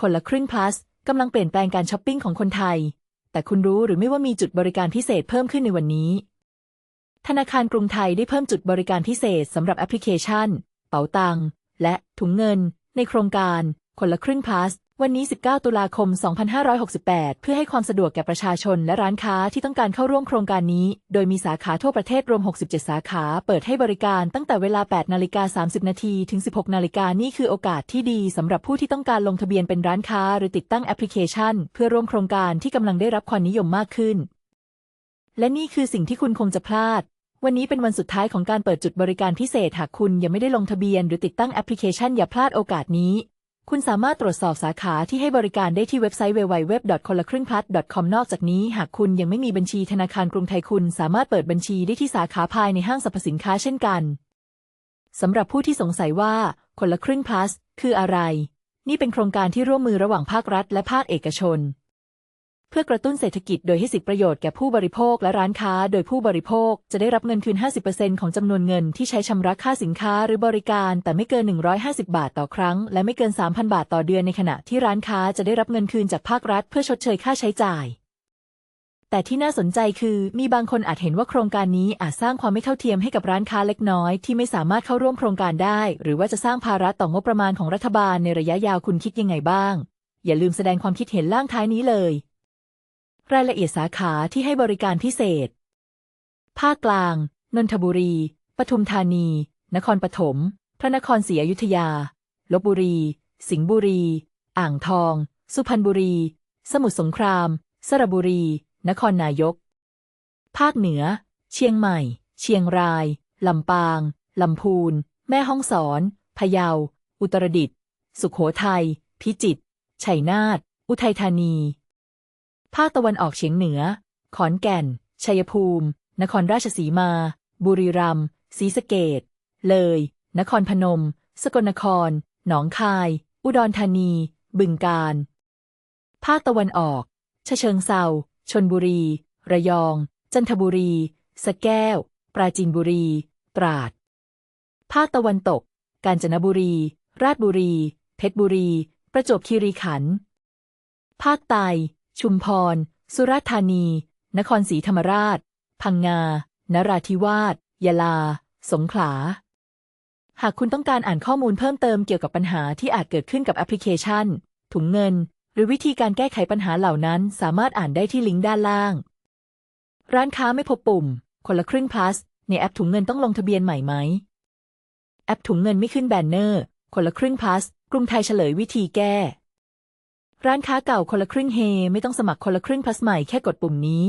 คนละครึ่ง plus กำลังเปลี่ยนแปลงการช้อปปิ้งของคนไทย แต่คุณรู้หรือไม่ว่ามีจุดบริการพิเศษเพิ่มขึ้นในวันนี้ ธนาคารกรุงไทยได้เพิ่มจุดบริการพิเศษสำหรับแอปพลิเคชัน เป๋าตัง และถุงเงิน ในโครงการ คนละครึ่ง plus วันนี้ 19 ตุลาคม 2568 เพื่อให้ความสะดวกแก่ประชาชนและร้านค้าที่ต้องการเข้าร่วมโครงการนี้ โดยมีสาขาทั่วประเทศรวม 67 สาขา เปิดให้บริการตั้งแต่เวลา 8 นาฬิกา 30 นาที ถึง 16 นาฬิกา นี่คือโอกาสที่ดีสำหรับผู้ที่ต้องการลงทะเบียนเป็นร้านค้า หรือติดตั้งแอปพลิเคชัน เพื่อร่วมโครงการที่กำลังได้รับความนิยมมากขึ้น และนี่คือสิ่งที่คุณคงจะพลาดวันนี้เป็นวันสุดท้ายของการเปิดจุดบริการพิเศษ หากคุณยังไม่ได้ลงทะเบียนหรือติดตั้งแอปพลิเคชันอย่าพลาดโอกาสนี้ คุณสามารถตรวจสอบสาขาที่ให้บริการได้ที่เว็บไซต์ www.konlakringplat.com นอกจากนี้ หากคุณยังไม่มีบัญชีธนาคารกรุงไทยคุณ สามารถเปิดบัญชีได้ที่สาขาภายในห้างสรรพสินค้าเช่นกันสำหรับผู้ที่สงสัยว่าคนละครึ่ง plus คืออะไร นี่เป็นโครงการที่ร่วมมือระหว่างภาครัฐและภาคเอกชน เพื่อกระตุ้นเศรษฐกิจโดยให้สิทธิประโยชน์แก่ผู้บริโภคและร้านค้า โดยผู้บริโภคจะได้รับเงินคืน 50%ของจำนวนเงินที่ใช้ชำระค่าสินค้าหรือบริการแต่ไม่เกิน 150 บาทต่อครั้ง และไม่เกิน 3,000 บาทต่อเดือนในขณะที่ร้านค้าจะได้รับเงินคืนจากภาครัฐ เพื่อชดเชยค่าใช้จ่าย แต่ที่น่าสนใจคือ มีบางคนอาจเห็นว่าโครงการนี้อาจสร้างความไม่เท่าเทียมให้กับร้านค้าเล็กน้อยที่ไม่สามารถเข้าร่วมโครงการได้ หรือว่าจะสร้างภาระต่องบประมาณของรัฐบาลในระยะยาวคุณคิดยังไงบ้าง อย่าลืมแสดงความคิดเห็นล่างท้ายนี้เลย รายละเอียดสาขาที่ให้บริการพิเศษ ภาคกลาง นนทบุรี ปทุมธานี นครปฐม พระนครศรีอยุธยา ลบบุรี สิงห์บุรี อ่างทอง สุพรรณบุรี สมุทรสงคราม สระบุรี นครนายก ภาคเหนือ เชียงใหม่ เชียงราย ลำปาง ลำพูน แม่ฮ่องสอน พะเยา อุตรดิตถ์ สุขโขทัย พิจิตร ชัยนาท อุทัยธานี ภาคตะวันออกเฉียงเหนือ ขอนแก่น ชัยภูมิ นครราชสีมา บุรีรัมย์ ศรีสะเกดเลย นครพนม สกลนคร หนองคาย อุดรธานี บึงกาฬ ภาคตะวันออกฉะเชิงเซา ชนบุรี ระยอง จันทบุรีสะแก้ว ปราจีนบุรี ตราด ภาคตะวันตก กาญจนบุรี ราชบุรี เพชรบุรี ประจวบคีรีขันธ์ ภาคใต้ ชุมพร สุราษฎร์ธานี นครศรีธรรมราช พังงา นราธิวาส ยะลา สงขลา หากคุณต้องการอ่านข้อมูลเพิ่มเติมเกี่ยวกับปัญหาที่อาจเกิดขึ้นกับแอปพลิเคชัน ถุงเงิน หรือวิธีการแก้ไขปัญหาเหล่านั้น สามารถอ่านได้ที่ลิงก์ด้านล่าง ร้านค้าไม่พบปุ่ม คนละครึ่ง plus ในแอปถุงเงินต้องลงทะเบียนใหม่ไหม แอปถุงเงินไม่ขึ้นแบนเนอร์ คนละครึ่ง plus กรุงไทยเฉลยวิธีแก้ ร้านค้าเก่าคนละครึ่งเฮ ไม่ต้องสมัครคนละครึ่ง plus ใหม่แค่กดปุ่มนี้